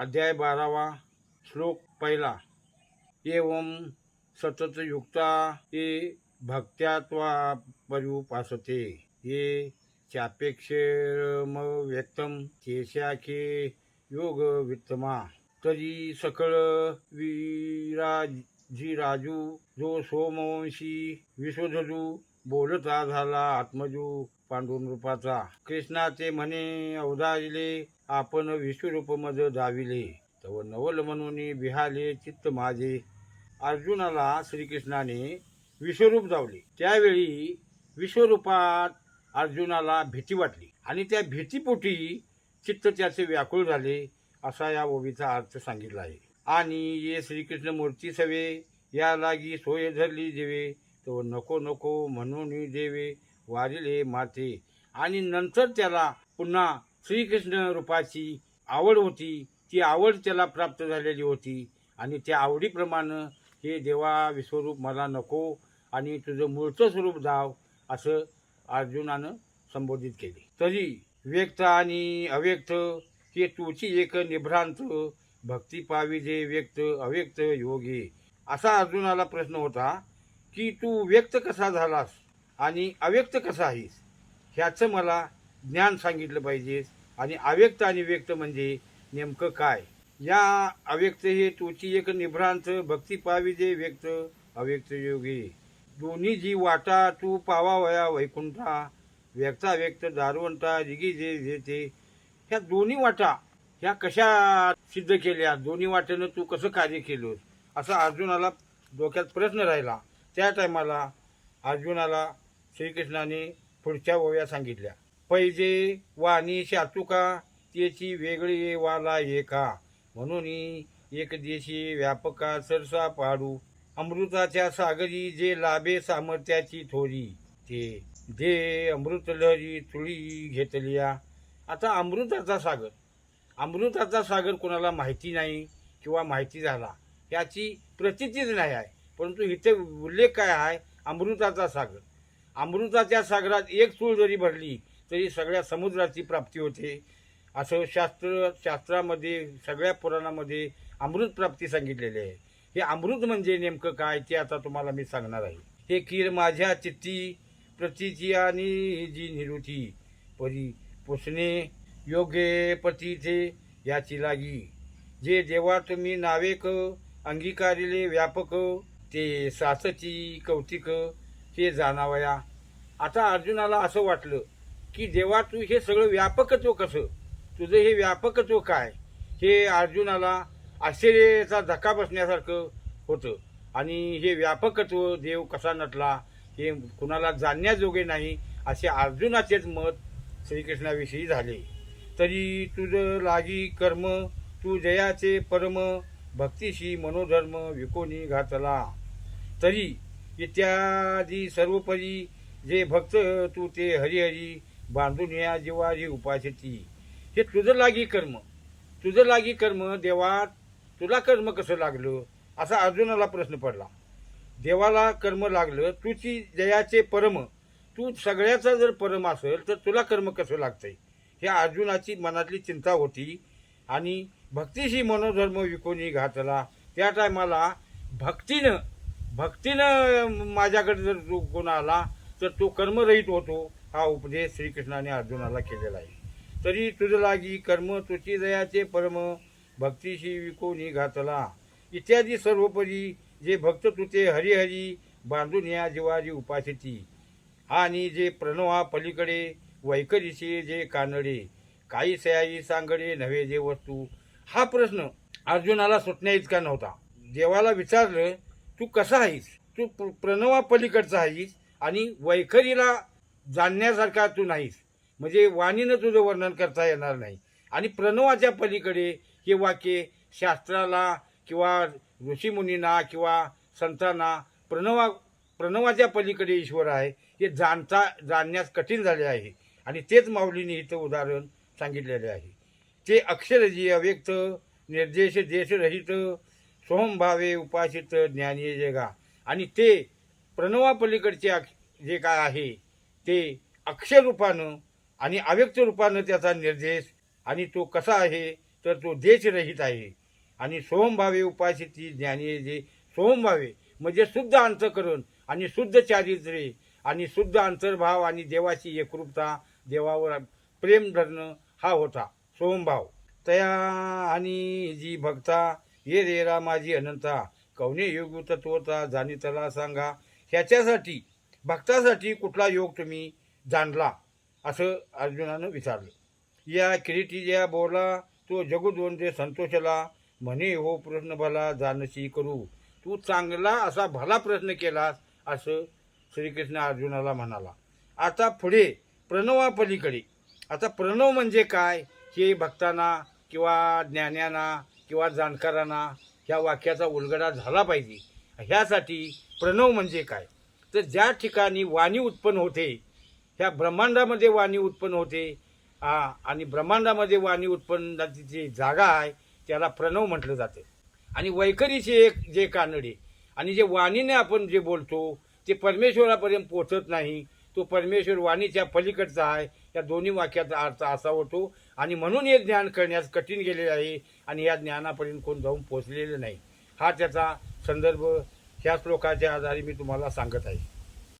अध्याय बारावा श्लोक पहिला. एवं सतत युक्ता ये भक्त्यात्वा पर्युपासते ये चापेक्षम व्यक्तम केशाखे योग वित्तमा तरी सकळ विराजी राजू जो सोमवंशी विश्वधजू बोलता झाला आत्मजू पांडुन रूपाचा. कृष्णाचे म्हणे अवधारिले आपण विश्वरूप मध दाविले तव नवल म्हणून बिहाले चित्त माझे. अर्जुनाला श्रीकृष्णाने विश्वरूप जावले. त्यावेळी विश्वरूपात अर्जुनाला भीती वाटली आणि त्या भीतीपोटी चित्त त्याचे व्याकुळ झाले असा या ओवीचा अर्थ सांगितला आहे. आणि ये श्रीकृष्ण मूर्ती सवे या लागी सोय धरली देवे तो नको नको म्हणून देवे वारिले माते आणि नंतर त्याला पुन्हा श्रीकृष्ण रूपाची आवड होती. ती आवड त्याला प्राप्त झालेली होती. आणि त्या आवडीप्रमाणे हे देवा विश्वरूप मला नको आणि तुझं मूळचं स्वरूप धाव असं अर्जुनानं संबोधित केले. तरी व्यक्त आणि अव्यक्त हे तुझी एक निभ्रांत भक्ती पावी जे व्यक्त अव्यक्त योगी असा अर्जुनाला प्रश्न होता. की तू व्यक्त कसा झालास आणि अव्यक्त कसा आहेस? ह्याचं मला ज्ञान सांगितलं पाहिजे. आणि अव्यक्त आणि व्यक्त म्हणजे नेमकं काय? या अव्यक्त हे तुची एक निभ्रांत भक्ती पावी जे व्यक्त अव्यक्त योगी. दोन्ही जी वाटा तू पावावया वैकुंठा व्यक्ता व्यक्त दारवंटा जिगी जे जेते. ह्या दोन्ही वाटा ह्या कशा सिद्ध केल्या? दोन्ही वाटेनं तू कसं कार्य केलं असा अर्जुनाला डोक्यात प्रश्न राहिला. त्या टायमाला अर्जुनाला श्रीकृष्णाने पुढच्या ओव्या सांगितल्या पैजे वाणी शातुका त्याची वेगळी वाला एका. म्हणून एक देशी व्यापका सरसा पाडू. अमृताच्या सागरी जे लाभे सामर्थ्याची थोरी ते दे अमृत लहरी तुळी घेतलिया. आता अमृताचा सागर अमृताचा सागर कोणाला माहिती नाही किंवा माहिती झाला याची प्रचितीच नाही आहे. परंतु इथे उल्लेख काय आहे? अमृताचा सागर. अमृताच्या सागरात एक चूळ जरी भरली तरी सगळ्या समुद्राची प्राप्ती होते. असं शास्त्र शास्त्रामध्ये सगळ्या पुराणामध्ये अमृत प्राप्ती सांगितलेली आहे. हे अमृत म्हणजे नेमकं काय ते आता तुम्हाला मी सांगणार आहे. हे खीर माझ्या चित्ती प्रतीची आणि जी निरुती परी पुसणे योग्य पतीचे याची लागी. जे देवा तुम्ही नावेक अंगीकारिले व्यापक ते सासची कौतिक हे जाणावया. आता अर्जुनाला असं वाटलं की देवा तू हे सगळं व्यापकत्व कसं? तुझं हे व्यापकत्व काय? हे अर्जुनाला आश्चर्याचा धक्का बसण्यासारखं होतं. आणि हे व्यापकत्व देव कसा नटला हे कुणाला जाणण्याजोगे नाही असे अर्जुनाचेच मत श्रीकृष्णाविषयी झाले. तरी तुझं लागी कर्म तू जयाचे परम भक्तीशी मनोधर्म विकोनी घातला. तरी इत्यादी सर्वपरी जे भक्त तू ते हरिहरी बांधून या जीवारी उपासती हे तुझं लागी कर्म. तुझं लागी कर्म देवा तुला कर्म कसं लागलं? असा अर्जुनाला प्रश्न पडला. देवाला कर्म लागलं तुझी जयाचे परम तू सगळ्याचा जर परम असेल तर तुला कर्म कसं लागतंय? हे अर्जुनाची मनातली चिंता होती आणि भक्तीशी मनोधर्म विकोनी घातला. त्या टायमाला भक्तीनं भक्तीनं माझ्याकडे जर जो गुण आला तर तो कर्मरहित होतो. हा उपदेश श्रीकृष्णाने अर्जुनाला केलेला आहे. तरी तुझ लागी कर्म तुझी दयाचे परम भक्तीशी विकोनी घातला इत्यादी सर्वपरी जे भक्त तुते हरिहरी बांधून या जीवाजी उपासिती. आणि जे प्रणवा पलीकडे वैखरीचे जे कानडे काही सयाई सांगडे नव्हे जे वस्तू. हा प्रश्न अर्जुनाला सुटण्या इतका नव्हता. देवाला विचारलं तू कसा आहेस? तू प्र- प्रणवापलीकडचा आहेस आणि वैखरीला जाणण्यासारखा तू नाहीस. म्हणजे वाणीनं तुझं वर्णन करता येणार नाही. आणि प्रणवाच्या पलीकडे हे वाक्य शास्त्राला किंवा ऋषीमुनींना किंवा संतांना प्रणवा प्रणवाच्या पलीकडे ईश्वर आहे हे जाणता जाणण्यास कठीण झाले आहे. आणि तेच माऊलीने इथं उदाहरण सांगितलेले आहे. ते अक्षरजी अव्यक्त निर्देश देशरहित सोमभावे उपासित ज्ञानी जगा. आणि ते प्रणवापलीकडचे अक्ष- जे काय आहे ते अक्षरूपानं आणि अव्यक्त रूपानं त्याचा निर्देश आणि तो कसा आहे तर तो देशरहित आहे. आणि सोमभावे उपासिती ज्ञानी जे सोमभावे म्हणजे शुद्ध अंतकरण आणि शुद्ध चारित्र्य आणि शुद्ध अंतर्भाव आणि देवाची एकरूपता देवावर प्रेम धरणं हा होता. सोमभाव तया आणि जी भक्ता ये रेरा माझी अनंता कवने योग तत्वता जाणीतला सांगा? ह्याच्यासाठी भक्तासाठी कुठला योग तुम्ही जाणला? असं अर्जुनानं विचारलं. या किरीटी ज्या बोला तो जगुद्वंदे संतोषला म्हणे हो प्रश्न भला जानशी करू. तू चांगला असा भला प्रश्न केलास असं श्रीकृष्ण अर्जुनाला म्हणाला. आता पुढे प्रणवापलीकडे. आता प्रणव म्हणजे काय? हे भक्तांना किंवा ज्ञान्यांना किंवा जाणकारांना ह्या वाक्याचा उलगडा झाला पाहिजे. ह्यासाठी प्रणव म्हणजे काय? तर ज्या ठिकाणी वाणी उत्पन्न होते ह्या ब्रह्मांडामध्ये वाणी उत्पन्न होते आणि ब्रह्मांडामध्ये वाणी उत्पन्नाची जी जागा आहे त्याला प्रणव म्हटलं जातं. आणि वैखरीचे एक जे कानडे आणि जे वाणीने आपण जे बोलतो ते परमेश्वरापर्यंत पोचत नाही. तो परमेश्वर वाणीच्या पलीकडचा आहे या दोन्ही वाक्याचा अर्थ असा होतो आणि म्हणून हे ज्ञान करण्यास कठीण गेले आहे आणि या ज्ञानापर्यंत कोण जाऊन पोचलेलं नाही. हा त्याचा संदर्भ ह्या श्लोकाच्या आधारे मी तुम्हाला सांगत आहे.